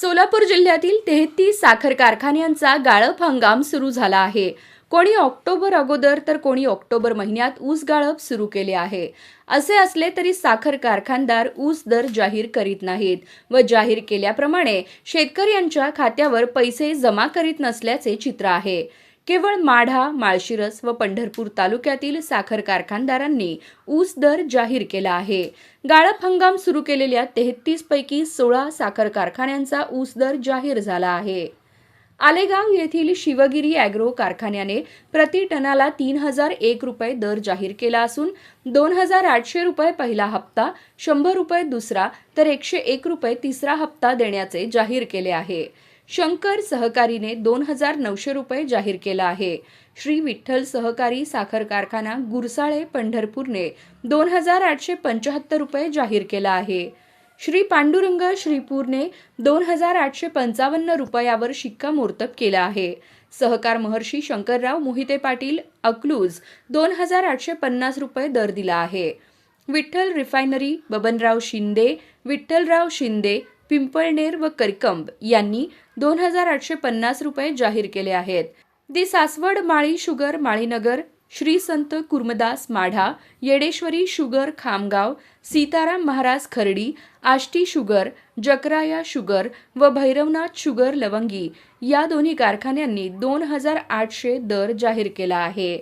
सोलापूर जिल्ह्यातील तेहतीस साखर कारखान्यांचा गाळप हंगाम सुरू झाला आहे. कोणी ऑक्टोबर अगोदर तर कोणी ऑक्टोबर महिन्यात ऊस गाळप सुरू केले आहे. असे असले तरी साखर कारखानदार ऊस दर जाहीर करीत नाहीत व जाहीर केल्याप्रमाणे शेतकऱ्यांच्या खात्यावर पैसे जमा करीत नसल्याचे चित्र आहे. केवळ माढा माळशिरस व पंढरपूर तालुक्यातील साखर कारखानदारांनी ऊस दर जाहीर केला आहे. गाळप हंगाम सुरू केलेल्या तेहतीस पैकी सोळा साखर कारखान्यांचा ऊस दर जाहीर झाला आहे. आलेगाव येथील शिवगिरी अॅग्रो कारखान्याने प्रति टनाला तीन हजार एक रुपये दर जाहीर केला असून दोन हजार आठशे रुपये पहिला हप्ता शंभर रुपये दुसरा तर एकशे एक रुपये तिसरा हप्ता देण्याचे जाहीर केले आहे. शंकर सहकारीने दोन हजार नऊशे रुपये जाहीर केला आहे. श्री विठ्ठल सहकारी साखर कारखाना गुरसाळे पंढरपूरने दोन हजार आठशे पंच्याहत्तर रुपये जाहीर केला आहे. श्री पांडुरंग श्रीपूरने दोन हजार आठशे पंचावन्न रुपयावर शिक्कामोर्तब केला आहे. सहकार महर्षी शंकरराव मोहिते पाटील अकलूज दोन हजार आठशे पन्नास रुपये दर दिला आहे. विठ्ठल रिफायनरी बबनराव शिंदे विठ्ठलराव शिंदे पिंपळनेर व करकंब यांनी दोन हजार आठशे पन्नास रुपये जाहीर केले आहेत. The Saswad Mali sugar Malinagar Shri Sant Kurmadas Madha Yedeshwari sugar Khamgaon Sitaram Maharaj Khardi Ashti sugar Jakaraya sugar व भैरवनाथ शुगर लवंगी या दोन्ही कारखान्यांनी दोन हजार आठशे दर जाहीर केला आहे.